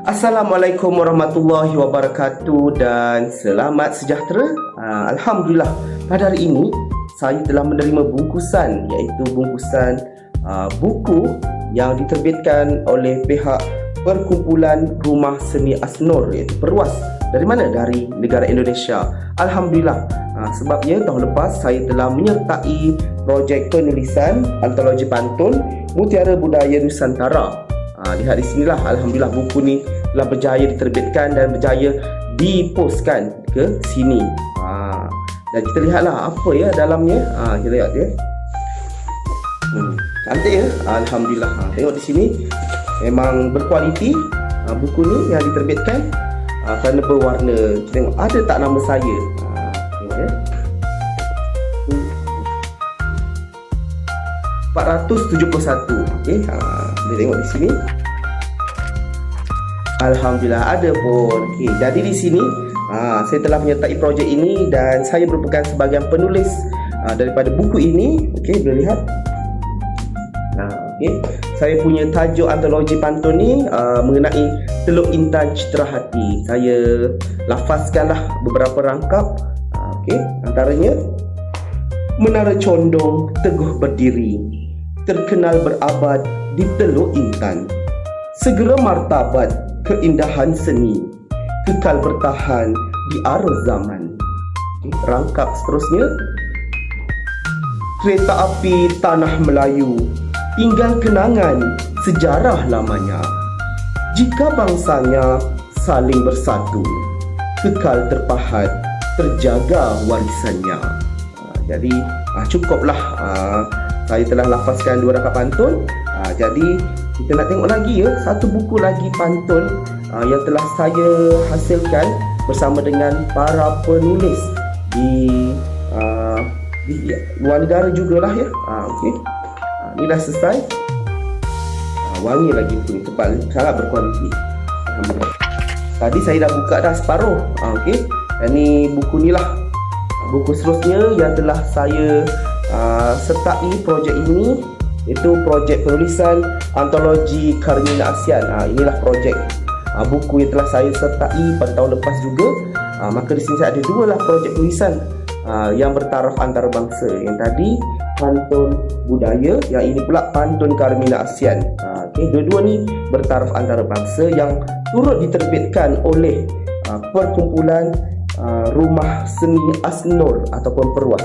Assalamualaikum warahmatullahi wabarakatuh dan selamat sejahtera. Uh, Alhamdulillah pada hari ini saya telah menerima bungkusan iaitu bungkusan uh, buku yang diterbitkan oleh pihak Perkumpulan Rumah Seni Asnor iaitu Perwas. Dari mana? Dari negara Indonesia. Alhamdulillah. Uh, sebabnya tahun lepas saya telah menyertai projek penulisan antologi pantun Mutiara Budaya Nusantara. Ha, lihat di sinilah Alhamdulillah buku ni telah berjaya diterbitkan dan berjaya dipostkan ke sini. Ha, dan kita lihatlah apa ya dalamnya. Ha, kita lihat ya. Hmm, cantik ya. Alhamdulillah. Ha, tengok di sini memang berkualiti ha, buku ni yang diterbitkan ha, kerana berwarna. Kita tengok ada tak nama saya. Ha, tengok ya. 471 okey ha boleh tengok di sini Alhamdulillah ada pun. Okey jadi di sini ha saya telah menyertai projek ini dan saya merupakan sebahagian penulis ha, daripada buku ini. Okey boleh lihat? Ha okey. Saya punya tajuk antologi pantun ni uh, mengenai Teluk Intan Citra Hati. Saya lafazkanlah beberapa rangkap. Ha, okey antaranya Menara Condong teguh berdiri terkenal berabad di Teluk Intan. Segera martabat keindahan seni kekal bertahan di arus zaman. Rangkap seterusnya. Kereta api Tanah Melayu tinggal kenangan sejarah lamanya. Jika bangsanya saling bersatu, kekal terpahat, terjaga warisannya. Ah, jadi ah, cukuplah ah, saya telah lafazkan dua rangkap pantun. Ha, jadi kita nak tengok lagi ya satu buku lagi pantun ha, yang telah saya hasilkan bersama dengan para penulis di uh, di luar negara jugalah ya. Ha, okey. Ha, ini dah selesai. Ha, wangi lagi buku ni tebal sangat berkualiti. Tadi saya dah buka dah separuh. Ha, okey. Dan ni buku ni lah buku seterusnya yang telah saya uh, sertai projek ini itu projek penulisan antologi Karmina ASEAN. Uh, inilah projek uh, buku yang telah saya sertai pada tahun lepas juga. Uh, maka di sini saya ada dua lah projek tulisan uh, yang bertaraf antarabangsa. Yang tadi pantun budaya, yang ini pula pantun Karmina ASEAN. Uh, okay, dua-dua ni bertaraf antarabangsa yang turut diterbitkan oleh uh, perkumpulan Uh, rumah seni Asnor ataupun Perwas.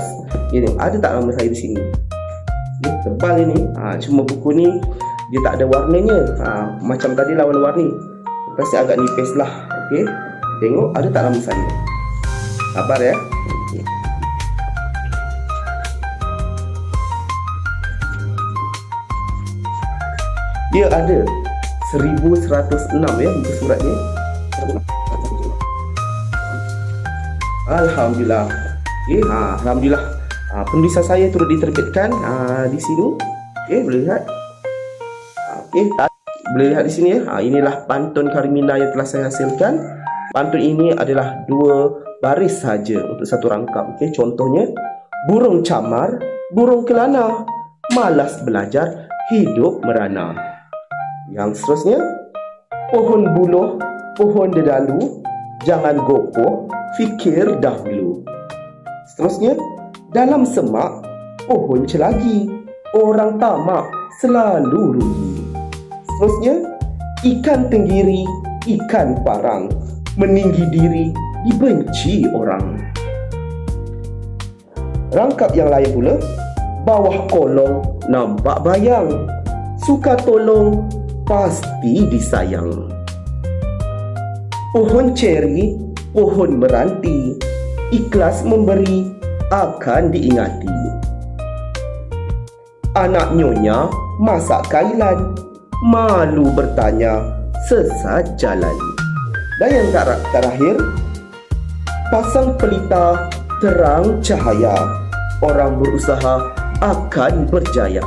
Ini ada tak nama saya di sini? Ini tebal ini. Ha, cuma buku ni dia tak ada warnanya. Ha, macam tadi lawan warni. Lepas agak nipis lah. Okey. Tengok ada tak nama saya. Sabar ya. Dia ada 1106 ya buku surat ni. Alhamdulillah. Okay, ha, Alhamdulillah. Ha, penulisan saya turut diterbitkan ha, di sini. Okay, boleh lihat. Okay, boleh lihat di sini ya. Ha, inilah pantun Karimina yang telah saya hasilkan. Pantun ini adalah dua baris saja untuk satu rangkap. Okay, contohnya burung camar, burung kelana, malas belajar, hidup merana. Yang seterusnya pohon buluh, pohon dedalu, jangan gopoh, fikir dahulu. Seterusnya, dalam semak, pohon celagi, orang tamak selalu rugi. Seterusnya, ikan tenggiri, ikan parang, meninggi diri, dibenci orang. Rangkap yang lain pula, bawah kolong nampak bayang, suka tolong pasti disayang pohon ceri, pohon meranti, ikhlas memberi akan diingati. Anak nyonya masak kailan, malu bertanya sesat jalan. Dan yang ter- terakhir, pasang pelita terang cahaya, orang berusaha akan berjaya.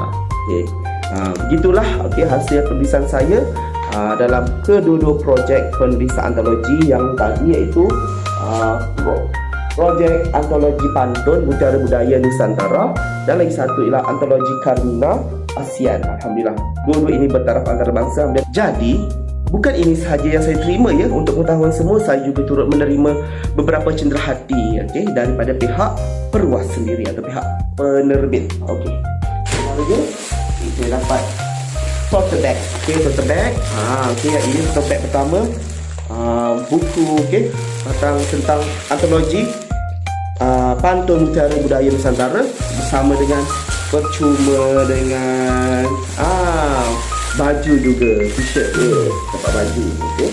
Okay. Ha, begitulah okay, hasil tulisan saya uh, dalam kedua-dua projek penulisan antologi yang tadi iaitu uh, projek antologi pantun Mutiara Budaya Nusantara dan lagi satu ialah antologi Karmina ASEAN. Alhamdulillah, dua-dua ini bertaraf antarabangsa. Jadi, bukan ini sahaja yang saya terima ya untuk pengetahuan semua saya juga turut menerima beberapa cenderahati okey daripada pihak perwas sendiri atau pihak penerbit okey lagi okay, saya dapat tote bag. Okey tote bag. Ha okey ini tote bag pertama. Uh, buku okey tentang tentang antologi uh, pantun mutiara budaya nusantara bersama dengan percuma dengan ah baju juga t-shirt dia. Dapat baju okey.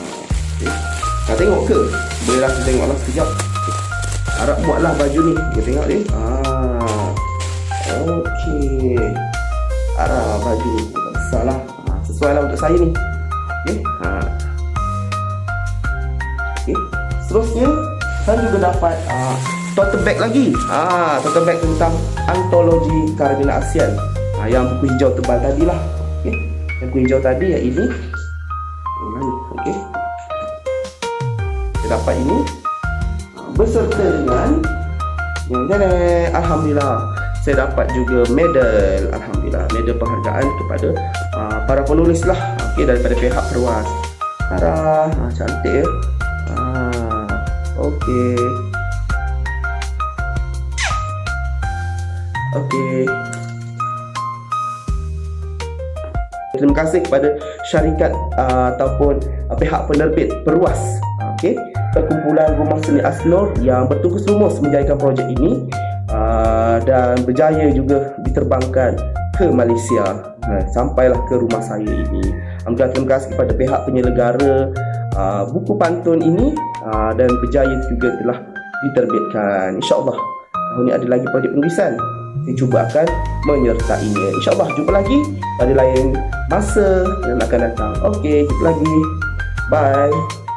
Ah, okey. Nak tengok ke? Boleh lah kita tengok lah sekejap. Harap buatlah baju ni. Kita tengok ni. Ah okey. Ah baju besar lah ah, sesuai lah untuk saya ni. Okey? Ha. Okey. Seterusnya saya juga dapat ah, tote bag lagi. Ah tote bag tentang antologi Karabina ASEAN ah, yang buku hijau tebal tadi lah okey? Yang buku hijau tadi yang ini. Okey. Saya dapat ini. Ah, beserta dengan yang alhamdulillah saya dapat juga medal alhamdulillah. Medal penghargaan kepada uh, para penulis lah okey daripada pihak perwas Sarah ah, cantik ya? Ah okey. Okey. Terima kasih kepada syarikat uh, ataupun uh, pihak penerbit Perwas. Okey, perkumpulan Rumah Seni Asnur yang bertugas lumus menjayakan projek ini uh, dan berjaya juga diterbangkan ke Malaysia. Nah, sampailah ke rumah saya ini. Alhamdulillah terima kasih kepada pihak penyelenggara uh, buku pantun ini uh, dan berjaya juga telah diterbitkan. InsyaAllah tahun ini ada lagi projek penulisan saya cuba akan menyertainya. InsyaAllah jumpa lagi pada lain masa yang akan datang. Okey, jumpa lagi. Bye.